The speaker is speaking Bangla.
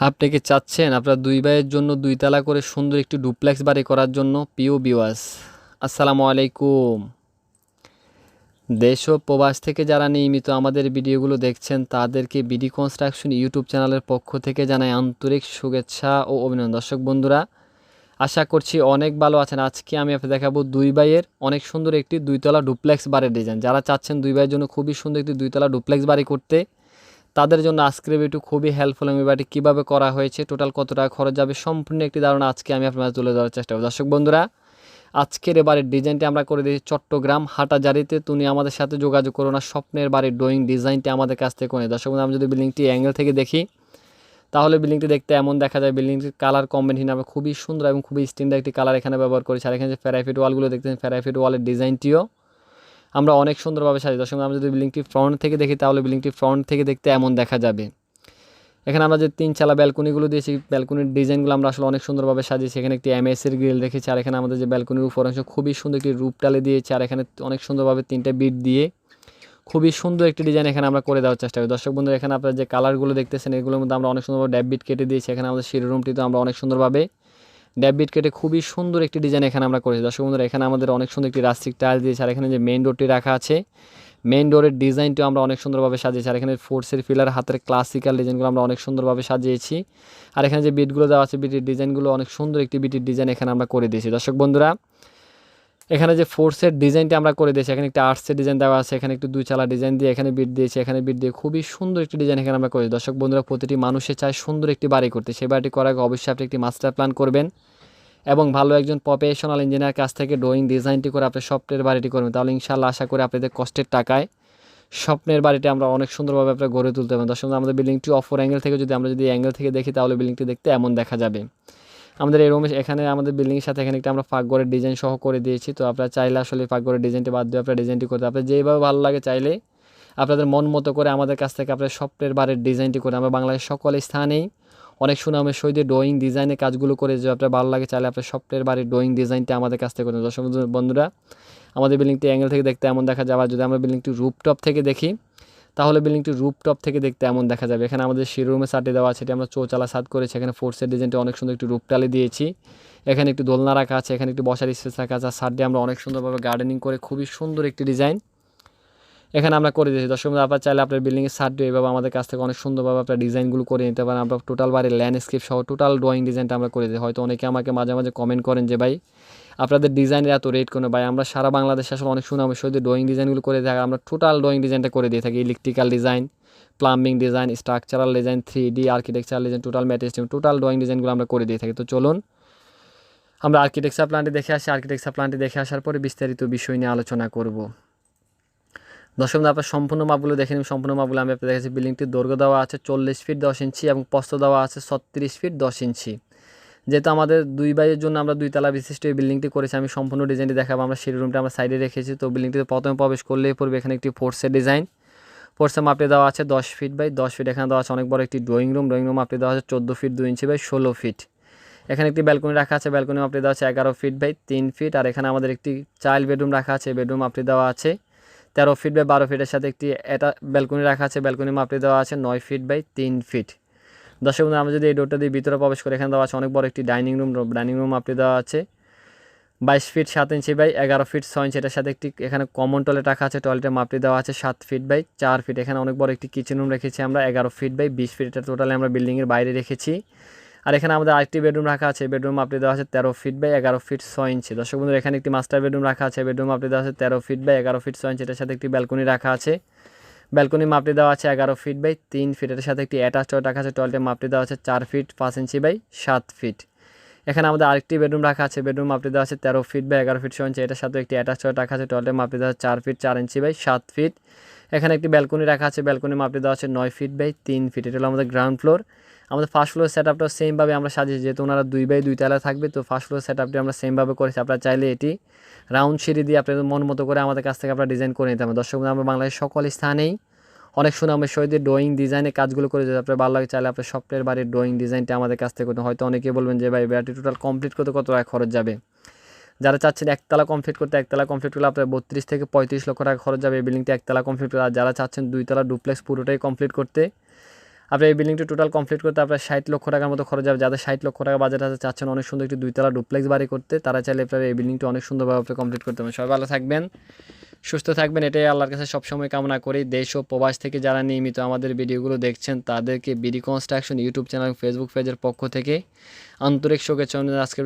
আপনি কি চাচ্ছেন আপনার দুই ভাইয়ের জন্য দুই তালা করে সুন্দর একটি ডুপ্লেক্স বাড়ি করার জন্য? পিও বিওয়াস আসসালামু আলাইকুম। দেশ ও প্রবাস থেকে যারা নিয়মিত আমাদের ভিডিওগুলো দেখছেন, তাদেরকে বিডি কনস্ট্রাকশন ইউটিউব চ্যানেলের পক্ষ থেকে জানাই আন্তরিক শুভেচ্ছা ও অভিনন্দন। দর্শক বন্ধুরা, আশা করছি অনেক ভালো আছেন। আজকে আমি আপনাদের দেখাবো দুই ভাইয়ের অনেক সুন্দর একটি দুইতলা ডুপ্লেক্স বাড়ির ডিজাইন। যারা চাচ্ছেন দুই ভাইয়ের জন্য খুবই সুন্দর একটি দুইতলা ডুপ্লেক্স বাড়ি করতে তাদের জন্য আজকের ভিডিও খুবই হেল্পফুল আমি বাড়িটি কীভাবে করা হয়েছে টোটাল কত টাকা খরচ যাবে সম্পূর্ণ একটি ধারণা আজকে আমি আপনার তুলে ধরার চেষ্টা করব। দর্শক বন্ধুরা, আজকের এ বাড়ির ডিজাইনটি আমরা করে দিয়েছি চট্টগ্রাম হাটাজারিতে। তুমি আমাদের সাথে যোগাযোগ করো না, স্বপ্নের বাড়ির ড্রয়িং ডিজাইনটি আমাদের কাছ থেকে করে দর্শক বন্ধু আমি যদি বিল্ডিংটি অ্যাঙ্গেল থেকে দেখি, তাহলে বিল্ডিংটি দেখতে এমন দেখা যায় বিল্ডিংটির কালার কম্বিনেশন আমরা খুবই সুন্দর এবং খুবই স্ট্যান্ডার্ড একটি কালার এখানে ব্যবহার করেছি। আর এখানে যে ফেরাইফিট ওয়ালগুলো দেখতেছেন ফেরাইফিট ওয়ালের ডিজাইনটিও আমরা অনেক সুন্দরভাবে সাজি। দর্শক, আমরা যদি বিল্ডিংটি ফ্রন্ট থেকে দেখি, তাহলে বিল্ডিংটি ফ্রন্ট থেকে দেখতে এমন দেখা যাবে। এখানে আমরা যে তিন চালা ব্যালকনিগুলো দিয়েছি ব্যালকনির ডিজাইনগুলো আমরা আসলে অনেক সুন্দরভাবে সাজিয়েছি। এখানে একটি এমএসের গ্রিল রেখেছি আর এখানে আমাদের যে ব্যালকনির উপর অংশ, খুবই সুন্দর একটি রূপ টালে দিয়েছি, আর এখানে অনেক সুন্দরভাবে তিনটে বিট দিয়ে খুবই সুন্দর একটি ডিজাইন এখানে আমরা করে দেওয়ার চেষ্টা করি। দর্শক বন্ধু এখানে আপনারা যে কালারগুলো দেখতেছেন, এগুলোর মধ্যে আমরা অনেক সুন্দরভাবে ড্যাব বিট কেটে দিয়েছি। এখানে আমাদের শিরোরুমটিতে আমরা অনেক সুন্দরভাবে কার্ডে কেটে খুবই সুন্দর একটি ডিজাইন এখানে আমরা করেছি। দর্শক বন্ধুরা, এখানে আমাদের অনেক সুন্দর একটি রাস্টিক টাইল দিয়েছি, আর এখানে যে মেইন ডোরটি রাখা আছে মেইন ডোরের ডিজাইনটিও আমরা অনেক সুন্দরভাবে সাজিয়েছি। আর এখানে ফোর্সের ফিলার হাতের ক্লাসিক্যাল ডিজাইনগুলো আমরা অনেক সুন্দরভাবে সাজিয়েছি। আর এখানে যে বিটগুলো দেওয়া আছে বিটির ডিজাইনগুলো অনেক সুন্দর একটি বিটির ডিজাইন এখানে আমরা করে দিয়েছি। দর্শক বন্ধুরা এখানে যে ফোর্সের ডিজাইনটি আমরা করে দিয়েছি, এখানে একটা আর্টসের ডিজাইন দেওয়া আছে, এখানে একটু দুই চালা ডিজাইন দিয়ে এখানে বিট দিয়েছি, এখানে বিট দিয়ে খুবই সুন্দর একটি ডিজাইন এখানে আমরা করি দর্শক বন্ধুরা, প্রতিটি মানুষে চায় সুন্দর একটি বাড়ি করতে। সেই বাড়িটি করার আগে অবশ্যই আপনি একটি মাস্টার প্ল্যান করবেন এবং ভালো একজন প্রফেশনাল ইঞ্জিনিয়ার কাছ থেকে ড্রয়িং ডিজাইনটি করে আপনি স্বপ্নের বাড়িটি করবেন। তাহলে ইনশাল্লাহ আশা করি আপনাদের কষ্টের টাকায় স্বপ্নের বাড়িটি আমরা অনেক সুন্দরভাবে আপনার গড়ে তুলতে পারবেন। দর্শক আমাদের বিল্ডিংটি অফর অ্যাঙ্গেল থেকে যদি আমরা যদি অ্যাঙ্গেল থেকে দেখি, তাহলে বিল্ডিংটি দেখতে এমন দেখা যাবে। আমাদের এই রুমে এখানে আমাদের বিল্ডিংয়ের সাথে এখানে একটা আমরা ফাঁকগড়ের ডিজাইন সহ করে দিয়েছি। তো আপনারা চাইলে আসলে ফাঁকগড়ের ডিজাইনটি বাদ দিয়ে আপনার ডিজাইনটি করতে আপনার যেভাবে ভালো লাগে চাইলে আপনাদের মন মতো করে আমাদের কাছ থেকে আপনার স্বপ্নের বারের ডিজাইনটি করে আমরা বাংলাদেশের সকল স্থানেই অনেক সুনামের সহিত ড্রয়িং ডিজাইনের কাজগুলো করে যে আপনার ভালো লাগে চাইলে আপনার স্বপ্নের বাড়ির ড্রয়িং ডিজাইনটা আমাদের কাছ থেকে করতে দর্শক বন্ধুরা, আমাদের বিল্ডিংটি অ্যাঙ্গেল থেকে দেখতে এমন দেখা যাবে। যদি আমরা বিল্ডিংটি রুপটপ থেকে দেখি তাহলে বিল্ডিংটি রুপটপ থেকে দেখতে এমন দেখা যাবে। এখানে আমাদের শিরোরুমে সাটে দেওয়া আছে এটি আমরা চৌচালা সাত করেছি। এখানে ফোর্সের ডিজাইনটি অনেক সুন্দর একটি রূপটালি দিয়েছি। এখানে একটি দোলনা রাখা আছে, এখানে একটি বসার স্পেস রাখা আছে, আর সাইডে আমরা অনেক সুন্দরভাবে গার্ডেনিং করে খুবই সুন্দর একটি ডিজাইন এখানে আমরা করে দিয়েছি। দর্শক আপনার চাইলে আপনার বিল্ডিংয়ের সারটি এভাবে আমাদের কাছ থেকে অনেক সুন্দরভাবে আপনার ডিজাইনগুলো করে নিতে পারেন। আমরা টোটাল বাড়ির ল্যান্ডস্কেপ সহ টোটাল ড্রয়িং ডিজাইনটা আমরা করে দিই হয়তো অনেকে আমাকে মাঝে মাঝে কমেন্ট করেন যে, ভাই, আপনাদের ডিজাইনের এত রেট কোনো? ভাই, আমরা সারা বাংলাদেশে আসলে অনেক সুনামের সহিত ড্রয়িং ডিজাইনগুলো করে থাকি। আমরা টোটাল ড্রয়িং ডিজাইনটা করে দিয়ে থাকি। Electrical design plumbing design structural design three D architectural design total ম্যাটেস্টিং total drawing ডিজাইনগুলো আমরা করে দিয়ে থাকি। তো চলুন, আমরা আর্কিটেকচার প্ল্যানটি দেখে আসি। আর্কিটেকচার প্ল্যানটি দেখে আসার পরে বিস্তারিত বিষয় নিয়ে আলোচনা করব। দশম আপনার সম্পূর্ণ মাপগুলো দেখে নিন। সম্পূর্ণ মাপগুলো আমি আপনাদের দেখেছি বিল্ডিংটির দৈর্ঘ্য দেওয়া আছে চল্লিশ ফিট দশ ইঞ্চি এবং প্রস্থ দেওয়া আছে ছত্রিশ ফিট দশ ইঞ্চি। যেহেতু আমাদের দুই বাইয়ের জন্য আমরা দুই তালা বিশিষ্ট এই বিল্ডিংটি করেছি, আমি সম্পূর্ণ ডিজাইনটি দেখাবো। আমরা সেই রুমটা আমরা সাইডে রেখেছি। তো বিল্ডিংটিতে প্রথমে প্রবেশ করলেই পড়বে এখানে একটি ফোর্সের ডিজাইন ফোর্সের মাপে দেওয়া আছে দশ ফিট বাই দশ ফিট। এখানে দেওয়া আছে অনেক বড় একটি ড্রয়িং রুম ড্রয়িং রুম মাপে দেওয়া আছে চোদ্দ ফিট দুই ইঞ্চি বাই ষোলো ফিট। এখানে একটি ব্যালকনি রাখা আছে। ব্যালকনি মাপটি দেওয়া আছে এগারো ফিট বাই তিন ফিট। আর এখানে আমাদের একটি চাইল্ড বেডরুম রাখা আছে। বেডরুম মাপটি দেওয়া আছে তেরো ফিট বাই বারো ফিটের সাথে একটি এটা ব্যালকনি রাখা আছে ব্যালকনি মাপটি দেওয়া আছে নয় ফিট বাই তিন ফিট দর্শক বন্ধু আমরা যদি এই ডোরটা দিয়ে ভিতরে প্রবেশ করে, এখানে দেওয়া আছে অনেক বড় একটি ডাইনিং রুম ডাইনিং রুম মাপটি দেওয়া আছে। বাইশ ফিট সাত ইঞ্চি বাই এগারো ফিট ছয় ইঞ্চি এটার সাথে একটি, এখানে কমন টয়লেট রাখা আছে টয়লেটের মাপটি দেওয়া আছে সাত ফিট বাই চার ফিট এখানে অনেক বড় একটি কিচেন রুম রেখেছি আমরা, এগারো ফিট বাই বিশ ফিট এটা টোটালি আমরা বিল্ডিংয়ের বাইরে রেখেছি। আর এখানে আমাদের আরেকটি বেডরুম রাখা আছে, বেডরুম আপনি দেওয়া আছে তেরো ফিট বাই এগারো ফিট ছয় ইঞ্চি দর্শক বন্ধুর, এখানে একটি মাস্টার বেডরুম রাখা আছে, বেডরুম আপনি দেওয়া আছে তেরো ফিট বাই এগারো ফিট ছয় ইঞ্চি এটার সাথে একটি ব্যালকনি রাখা আছে। ব্যালকনি মাপটি দেওয়া আছে এগারো ফিট বাই তিন ফিট এটার সাথে একটি অ্যাটাচ টয়লেট রাখা আছে টয়লেটের মাপটি দেওয়া আছে চার ফিট পাঁচ ইঞ্চি বাই সাত ফিট এখানে আমাদের আরেকটি বেডরুম রাখা আছে, বেডরুম মাপটি দেওয়া আছে তেরো ফিট বাই এগারো ফিট ছয় ইঞ্চি এটার সাথে একটি অ্যাটাচ টয়লেট রাখা আছে টয়লেটের মাপটি দেওয়া আছে চার ফিট চার ইঞ্চি বাই সাত ফিট এখানে একটি ব্যালকনি রাখা আছে ব্যালকনি মাপটি দেওয়া আছে নয় ফিট বাই তিন ফিট এটা হলো আমাদের গ্রাউন্ড ফ্লোর আমাদের ফার্স্ট ফ্লোর সেট আপটাও সেমভাবে আমরা সাজিয়েছি, যেহেতু ওনারা দুই বাই দুই তলা থাকবে, তো ফার্স্ট ফ্লোর সেট আপটি আমরা সেমভাবে করেছি। আপনারা চাইলে এটি রাউন্ড সিঁড়ি দিয়ে আপনাদের মন মতো করে আমাদের কাছ থেকে আপনারা ডিজাইন করে নিতে হবে দর্শক আমরা বাংলাদেশের সকল স্থানেই অনেক সুনামের সহিত ড্রয়িং ডিজাইনের কাজগুলো করে যদি আপনার ভালো লাগে, চাইলে আপনার স্বপ্নের বাড়ির ড্রয়িং ডিজাইনটা আমাদের কাছ থেকে করতে হয়তো অনেকে বলবেন যে, ভাই ব্যাটারি টোটাল কমপ্লিট করতে কত টাকা খরচ যাবে? যারা চাচ্ছেন একতলা কমপ্লিট করতে, একতলা কমপ্লিট করলে আপনার বত্রিশ থেকে পঁয়ত্রিশ লক্ষ টাকা খরচ যাবে। এই বিল্ডিংটি একতলা কমপ্লিট করে আর যারা চাচ্ছেন দুইতলা ডুপ্লেক্স পুরোটাই কমপ্লিট করতে আপনার এই বিল্ডিংটি টোটাল কমপ্লিট করতে আপনার ষাট লক্ষ টাকার মতো খরচ হবে। যাদের ষাট লক্ষ টাকা বাজেট আছে, চাচ্ছেন অনেক সুন্দর একটি দুইতলা ডুপ্লেক্স বাড়ি করতে, তারা চাইলে আপনার এই বিল্ডিংটি অনেক সুন্দরভাবে আপনি কমপ্লিট করতে পারেন সবাই ভালো থাকবেন, সুস্থ থাকবেন। এটাই আল্লাহর কাছে সবসময় কামনা করি। দেশ ও প্রবাস থেকে যারা নিয়মিত আমাদের ভিডিওগুলো দেখছেন, তাদেরকে BD construction YouTube channel Facebook পেজের পক্ষ থেকে আন্তরিক শোকের। আজকের